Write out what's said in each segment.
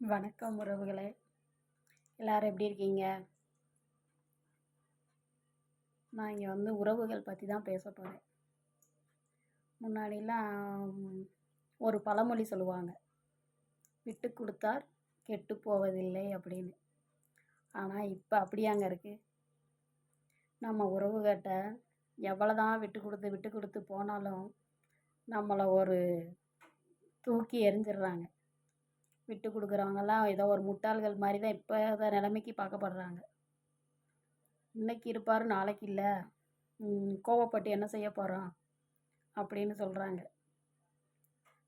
வணக்கம் உறவுகளே. எல்லாரும் எப்படி இருக்கீங்க? நான் இங்கே வந்து உறவுகள் பற்றி தான் பேச போகிறேன் முன்னாடிலாம் ஒரு பழமொழி சொல்லுவாங்க. விட்டு கொடுத்தார் கெட்டு போவதில்லை அப்படின்னு. ஆனால் இப்போ அப்படியாங்க இருக்குது நம்ம உறவுகிட்ட எவ்வளோ தான் விட்டு கொடுத்து விட்டு கொடுத்து போனாலும் நம்மளை ஒரு தூக்கி எறிஞ்சிடுறாங்க. விட்டு கொடுக்குறவங்கெல்லாம் ஏதோ ஒரு முட்டாள்கள் மாதிரி தான் இப்போ நிலைமைக்கு பார்க்கப்படுறாங்க. இன்னைக்கு இருப்பார் நாளைக்கு இல்லை. கோவப்பட்டு என்ன செய்ய போகிறோம் அப்படின்னு சொல்கிறாங்க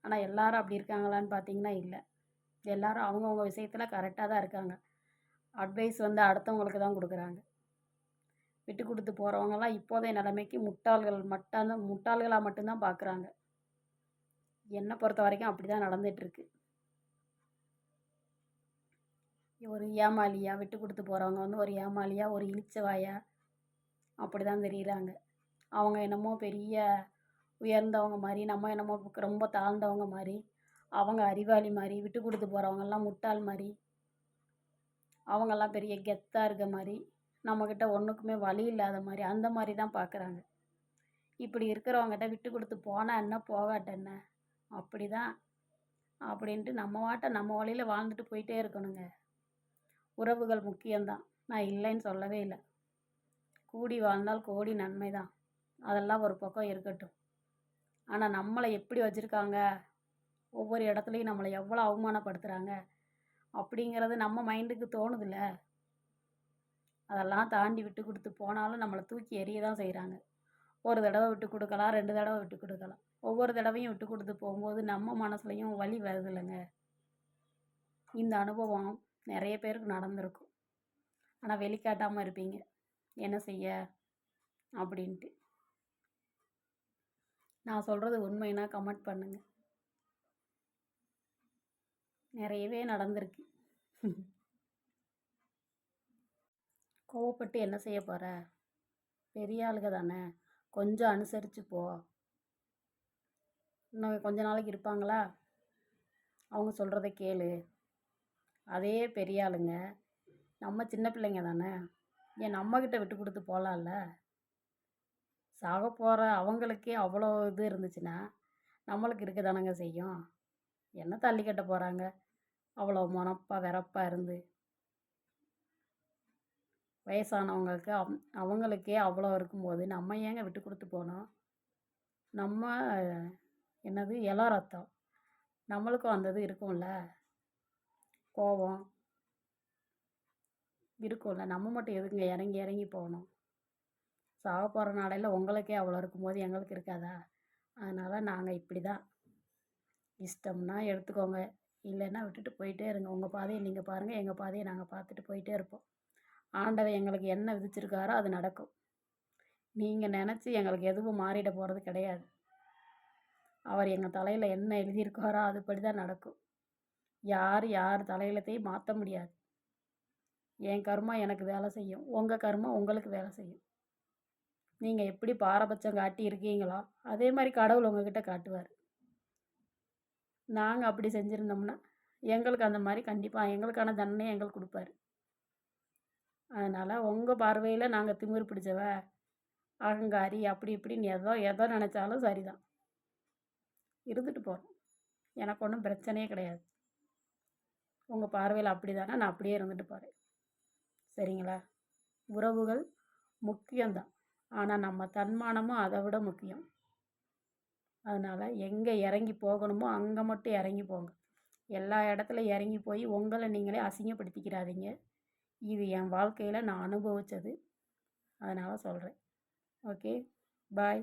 ஆனால் எல்லாரும் அப்படி இருக்காங்களான்னு பார்த்தீங்கன்னா இல்லை. எல்லாரும் அவங்கவுங்க விஷயத்தில் கரெக்டாக தான் இருக்காங்க. அட்வைஸ் வந்து அடுத்தவங்களுக்கு தான் கொடுக்குறாங்க. விட்டு கொடுத்து போகிறவங்கலாம் இப்போதைய நிலைமைக்கு முட்டாள்கள் மட்டும்தான் முட்டாள்களாக மட்டும்தான் பார்க்குறாங்க என்னை பொறுத்த வரைக்கும் அப்படி தான் நடந்துகிட்ருக்கு ஒரு ஏமாளியாக விட்டு கொடுத்து போகிறவங்க வந்து ஒரு ஏமாளியாக ஒரு இளிச்சவாயா அப்படி தான் தெரிகிறாங்க அவங்க என்னமோ பெரிய உயர்ந்தவங்க மாதிரி நம்ம என்னமோ ரொம்ப தாழ்ந்தவங்க மாதிரி அவங்க அறிவாளி மாதிரி விட்டு கொடுத்து போகிறவங்கெல்லாம் முட்டாள் மாதிரி அவங்கெல்லாம் பெரிய கெத்தாக இருக்க மாதிரி நம்மக்கிட்ட ஒன்றுக்குமே வழி இல்லாத மாதிரி அந்த மாதிரி தான் பார்க்குறாங்க இப்படி இருக்கிறவங்ககிட்ட விட்டு கொடுத்து போனால் என்ன போகாட்ட என்ன? அப்படி தான் அப்படின்ட்டு நம்ம வாட்ட நம்ம வழியில் வாழ்ந்துட்டு போயிட்டே இருக்கணுங்க. உறவுகள் முக்கியம்தான். நான் இல்லைன்னு சொல்லவே இல்லை. கூடி வாழ்ந்தால் கோடி நன்மை தான் அதெல்லாம் ஒரு பக்கம் இருக்கட்டும். ஆனால் நம்மளை எப்படி வச்சுருக்காங்க? ஒவ்வொரு இடத்துலையும் நம்மளை எவ்வளோ அவமானப்படுத்துகிறாங்க அப்படிங்கிறது நம்ம மைண்டுக்கு தோணுதில்ல. அதெல்லாம் தாண்டி விட்டு கொடுத்து போனாலும் நம்மளை தூக்கி எறிய தான் செய்கிறாங்க ஒரு தடவை விட்டு கொடுக்கலாம் ரெண்டு தடவை விட்டு கொடுக்கலாம். ஒவ்வொரு தடவையும் விட்டு கொடுத்து போகும்போது நம்ம மனசுலையும் வலி வருது இல்லைங்க இந்த அனுபவம் நிறைய பேருக்கு நடந்திருக்கும். ஆனால் வெளிக்காட்டாமல் இருப்பீங்க. என்ன செய்ய? அப்படின்ட்டு. நான் சொல்கிறது உண்மைன்னா கமெண்ட் பண்ணுங்கள் நிறையவே நடந்திருக்கு. கோவப்பட்டு என்ன செய்ய போகிற பெரிய ஆளுக தானே. கொஞ்சம் அனுசரித்து போ. இன்னும் கொஞ்ச நாளைக்கு இருப்பாங்களா? அவங்க சொல்கிறத கேளு. அதே பெரிய ஆளுங்க. நம்ம சின்ன பிள்ளைங்க தானே? ஏன் நம்மக்கிட்ட விட்டு கொடுத்து போகலாம்ல சாக போகிற அவங்களுக்கே அவ்வளோ இது இருந்துச்சுன்னா நம்மளுக்கு இருக்க தானங்க செய்யும்? என்ன தள்ளி கட்ட போகிறாங்க அவ்வளோ மனப்பாக வெறப்பாக இருந்து. வயசானவங்களுக்கு அவ் அவங்களுக்கே அவ்வளோ இருக்கும்போது நம்ம ஏங்க விட்டு கொடுத்து போனோம்? நம்ம என்னது இள ரத்தம். நம்மளுக்கும் அந்த இது இருக்கும்ல? கோபம் இருக்கும்ல. நம்ம மட்டும் எதுக்குங்க இறங்கி இறங்கி போகணும்? சாக போகிற நாளையில் உங்களுக்கே அவ்வளோ இருக்கும்போது எங்களுக்கு இருக்காதா? அதனால் நாங்கள் இப்படி தான் இஷ்டம்னா எடுத்துக்கோங்க. இல்லைன்னா விட்டுட்டு போயிட்டே இருங்க. உங்கள் பாதையை நீங்கள் பாருங்கள் எங்கள் பாதையை நாங்கள் பார்த்துட்டு போயிட்டே இருப்போம். ஆண்டவன் எங்களுக்கு என்ன விதிச்சிருக்காரோ அது நடக்கும். நீங்கள் நினச்சி எங்களுக்கு எதுவும் மாறிட போகிறது கிடையாது. அவர் எங்கள் தலையில் என்ன எழுதியிருக்காரோ அதுபடி தான் நடக்கும். யார் யார் தலையிலத்தையும் மாற்ற முடியாது. என் கர்மா எனக்கு வேலை செய்யும். உங்கள் கர்மா உங்களுக்கு வேலை செய்யும். நீங்கள் எப்படி பாரபட்சம் காட்டி இருக்கீங்களோ அதே மாதிரி கடவுள் உங்ககிட்ட காட்டுவார். நாங்கள் அப்படி செஞ்சுருந்தோம்னா எங்களுக்கு அந்த மாதிரி கண்டிப்பாக எங்களுக்கான தண்டனை எங்களுக்கு கொடுப்பாரு. அதனால் உங்கள் பார்வையில் நாங்கள் திமிர் பிடிச்சவ அகங்காரி அப்படி இப்படின்னு எதோ எதோ நினச்சாலும் சரிதான். இருந்துட்டு போகிறோம் எனக்கு ஒன்றும் பிரச்சனையே கிடையாது. உங்கள் பார்வையில் அப்படி தானே நான் அப்படியே இருந்துட்டு போகிறேன் சரிங்களா? உறவுகள் முக்கியம்தான். ஆனால் நம்ம தன்மானமும் அதை விட முக்கியம். அதனால் எங்கே இறங்கி போகணுமோ அங்கே மட்டும் இறங்கி போங்க. எல்லா இடத்துல இறங்கி போய் உங்களை நீங்களே அசிங்கப்படுத்திக்கிறாதீங்க. இது என் வாழ்க்கையில் நான் அனுபவித்தது அதனால் சொல்கிறேன் ஓகே? பாய்.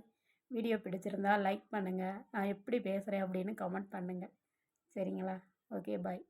வீடியோ பிடிச்சிருந்தா லைக் பண்ணுங்கள் நான் எப்படி பேசுகிறேன் அப்படின்னு கமெண்ட் பண்ணுங்கள் சரிங்களா? Okay bye.